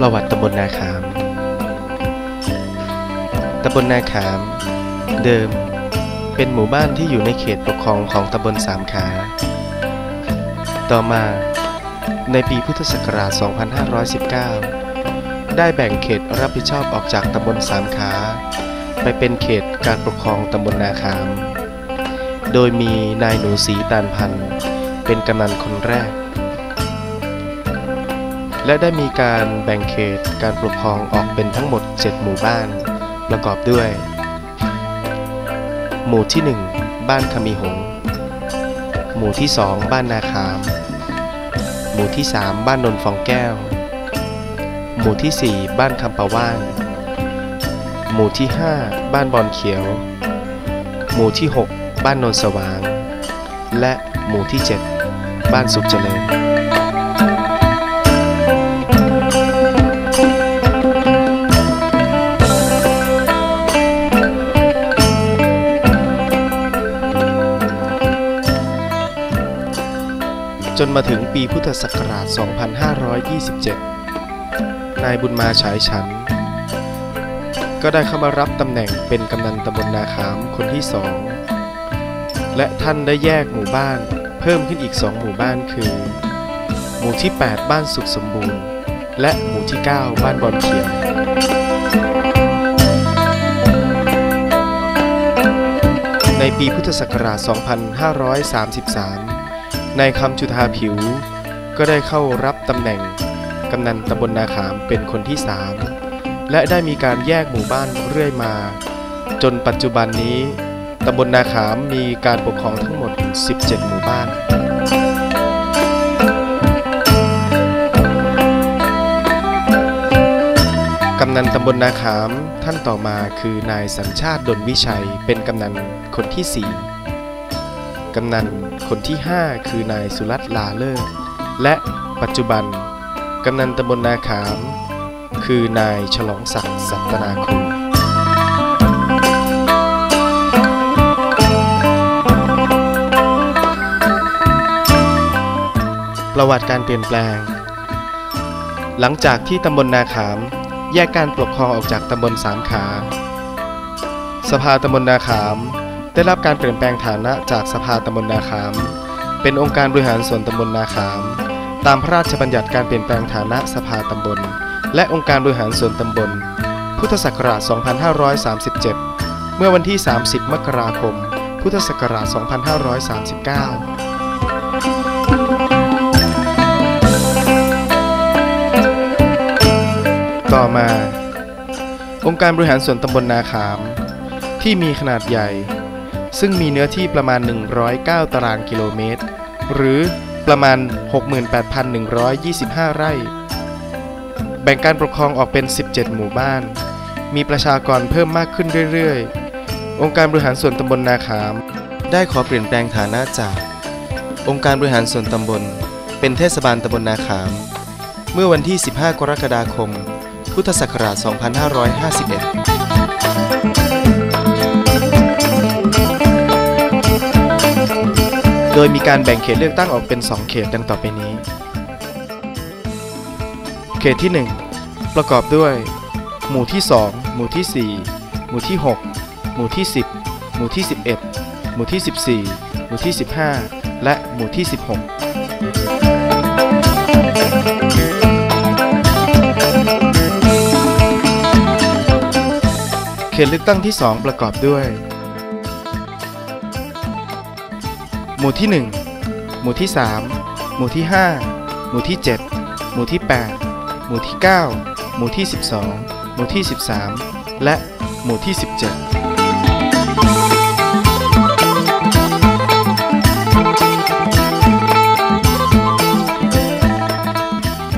ประวัติตำบลนาขาม ตำบลนาขาม เดิม เป็นหมู่บ้านที่อยู่ในเขตปกครองของตำบลสามขา ต่อมา ในปีพุทธศักราช 2519 ได้แบ่งเขตรับผิดชอบออกจากตำบลสามขา ไปเป็นเขตการปกครองตำบลนาขาม โดยมีนายหนูสีตานพันธ์เป็นกำนันคนแรก และได้มีการแบ่งเขตการปกครองออกเป็นทั้งหมด 7 หมู่บ้านประกอบด้วย หมู่ที่ 1 บ้านขมีหง หมู่ที่ 2 บ้านนาขาม หมู่ที่ 3 บ้านนนฟองแก้ว หมู่ที่ 4 บ้านคำปะว่าน หมู่ที่ 5 บ้านบอนเขียว หมู่ที่ 6 บ้านนนสว่าง และหมู่ที่ 7 บ้านสุขเจริญ จนมาถึงปีพุทธศักราช 2527 นายบุญมาฉายฉัน ก็ได้เข้ามารับตำแหน่งเป็นกำนันตำบลนาขามคนที่สอง และท่านได้แยกหมู่บ้านเพิ่มขึ้นอีกสองหมู่บ้านคือ หมู่ที่ 8 บ้านสุขสมบูรณ์ และหมู่ที่ 9 บ้านบอนเขียวในปีพุทธศักราช 2533 นายคำจุธาผิว ก็ได้เข้ารับตำแหน่งกำนันตำบลนาขามเป็นคนที่3และได้มีการแยกหมู่บ้านเรื่อยมา จนปัจจุบันนี้ตำบลนาขามมีการปกครองทั้งหมด 17 หมู่บ้านกำนันตำบลนาขามท่านต่อมาคือนายสัญชาติดลวิชัยเป็นกำนันคนที่4 กำนันคนที่ 5 คือนายสุรัตน์ลาเลิศและปัจจุบัน กำนันตำบลนาขาม คือนายฉลองศักดิ์สัตนาคุณประวัติการเปลี่ยนแปลง หลังจากที่ตำบลนาขาม แยกการปกครองออกจากตำบลสามขา สภาตำบลนาขาม ได้รับการเปลี่ยนแปลงฐานะจากสภาตำบลนาขาม เป็นองค์การบริหารส่วนตำบลนาขาม ตามพระราชบัญญัติการเปลี่ยนแปลงฐานะสภาตำบล และองค์การบริหารส่วนตำบล พุทธศักราช 2537 เมื่อวันที่ 30 มกราคม พุทธศักราช 2539ต่อมา องค์การบริหารส่วนตำบลนาขาม ที่มีขนาดใหญ่ ซึ่งมีเนื้อที่ประมาณ 109 ตารางกิโลเมตร หรือประมาณ 68,125 ไร่ แบ่งการปกครองออกเป็น 17 หมู่บ้าน มีประชากรเพิ่มมากขึ้นเรื่อยๆ องค์การบริหารส่วนตำบลนาขาม ได้ขอเปลี่ยนแปลงฐานะจาก องค์การบริหารส่วนตำบล เป็นเทศบาลตำบลนาขาม เมื่อวันที่ 15 กรกฎาคม พุทธศักราช 2551 โดยมีการแบ่งเขตเลือกตั้งออกเป็น 2 เขตดังต่อไปนี้ เขตที่ 1 ประกอบด้วย หมู่ที่ 2 หมู่ที่ 4 หมู่ที่ 6 หมู่ที่ 10 หมู่ที่ 11 หมู่ที่ 14 หมู่ที่ 15 และหมู่ที่ 16 เขตเลือกตั้งที่ 2 ประกอบด้วย หมู่ที่ 1 หมู่ที่ 3 หมู่ที่ 5 หมู่ที่ 7 หมู่ที่ 8 หมู่ที่ 9 หมู่ที่ 12 หมู่ที่ 13 และหมู่ที่ 17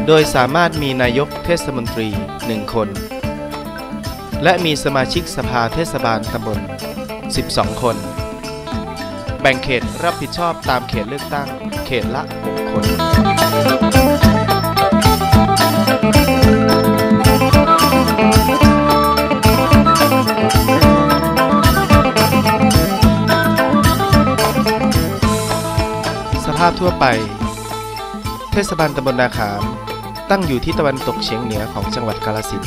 โดยสามารถมีนายกเทศมนตรี 1 คน และมีสมาชิกสภาเทศบาลตำบล 12 คน บ่งเขตรับผิดชอบตามเขตเลือกตั้ง เขตละ6คนสภาพทั่วไป เทศบาลตำบลนาขาม ตั้งอยู่ที่ตะวันตกเฉียงเหนือของจังหวัดกาลสิน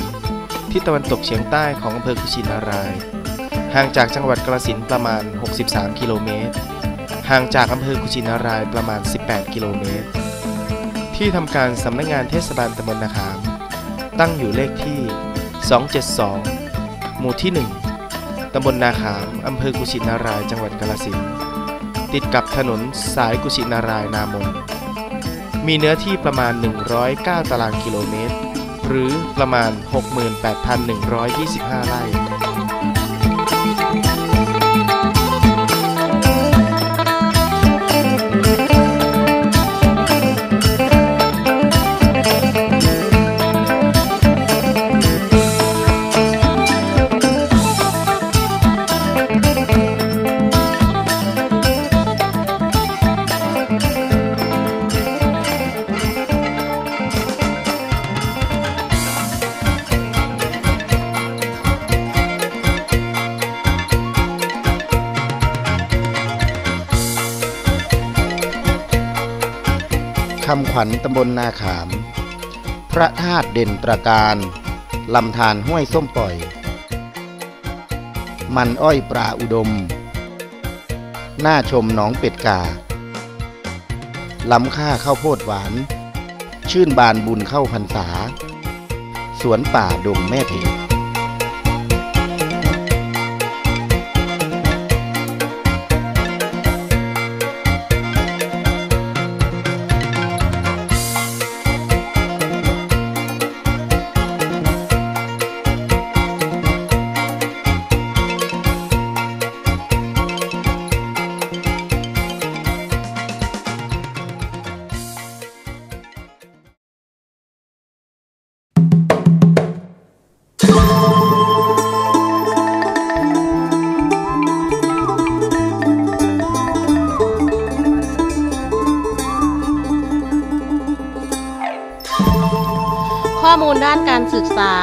ที่ตะวันตกเฉียงใต้ของอำเภอกุชินาราย ห่างจากจังหวัดกาลสินประมาณ 63 กิโลเมตร ห่างจากอำเภอกุชินารายประมาณ 18 กิโลเมตร ที่ทำการสำนักงงานเทศบาลตำบลนาขาม ตั้งอยู่เลขที่ 272 หมู่ที่ 1 ตำบลนาขาม อำเภอกุชินาราย จังหวัดกาลสินธุ์ติดกับถนนสายกุชินารายนามน มีเนื้อที่ประมาณ 109 ตารางกิโลเมตร หรือประมาณ 68,125 ไร่ำขวัญตำบลนาขาม พระธาตุเด่นตระการลำธารห้วยส้มปล่อย มันอ้อยปลาอุดม หน้าชมหนองเป็ดกา ล้ำค่าข้าวโพดหวาน ชื่นบานบุญเข้าพรรษา สวนป่าดงแม่เพ มูลด้านการศึกษา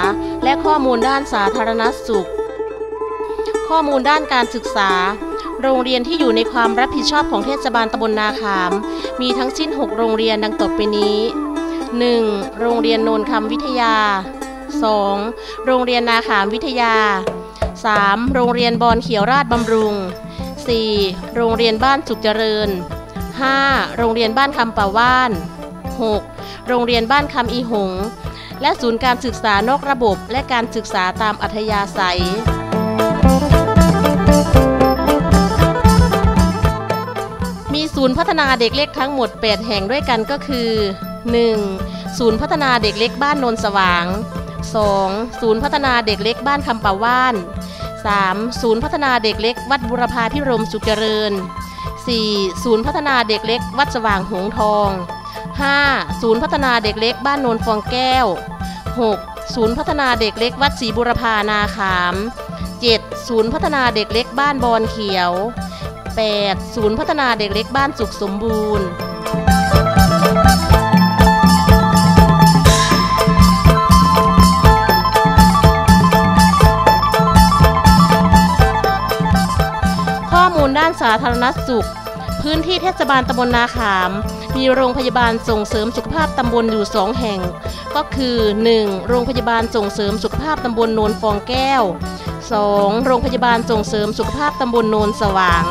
และข้อมูลด้านสาธารณสุข ข้อมูลด้านการศึกษา โรงเรียนที่อยู่ในความรับผิดชอบของเทศบาลตำบลนาขาม มีทั้งสิ้น 6 โรงเรียนดังต่อไปนี้ 1. โรงเรียนโนนคำวิทยา 2. โรงเรียนนาขามวิทยา 3. โรงเรียนบอนเขียวราชบำรุง 4. โรงเรียนบ้านสุขเจริญ 5. โรงเรียนบ้านคำป่าว่าน 6. โรงเรียนบ้านคำอีหง และศูนย์การศึกษานอกระบบ และการศึกษาตามอัธยาศัยมีศูนย์พัฒนาเด็กเล็กทั้งหมด 8 แห่งด้วยกันก็คือ 1. ศูนย์พัฒนาเด็กเล็กบ้านโนนสว่าง 2. ศูนย์พัฒนาเด็กเล็กบ้านคำป่าว่าน 3. ศูนย์พัฒนาเด็กเล็กวัดบุรพาพิรมสุขเจริญ 4. ศูนย์พัฒนาเด็กเล็กวัดสว่างหงทอง 5. ศูนย์พัฒนาเด็กเล็กบ้านโนนฟองแก้ว 6. ศูนย์พัฒนาเด็กเล็กวัดศรีบุรพานาขาม 7. ศูนย์พัฒนาเด็กเล็กบ้านบอนเขียว 8. ศูนย์พัฒนาเด็กเล็กบ้านสุขสมบูรณ์ ข้อมูลด้านสาธารณสุข พื้นที่เทศบาลตำบลนาขาม มีโรงพยาบาลส่งเสริมสุขภาพตำบลอยู่2แห่ง ก็คือ 1. โรงพยาบาลส่งเสริมสุขภาพตำบลโนนฟองแก้ว 2. โรงพยาบาลส่งเสริมสุขภาพตำบลโนนสว่าง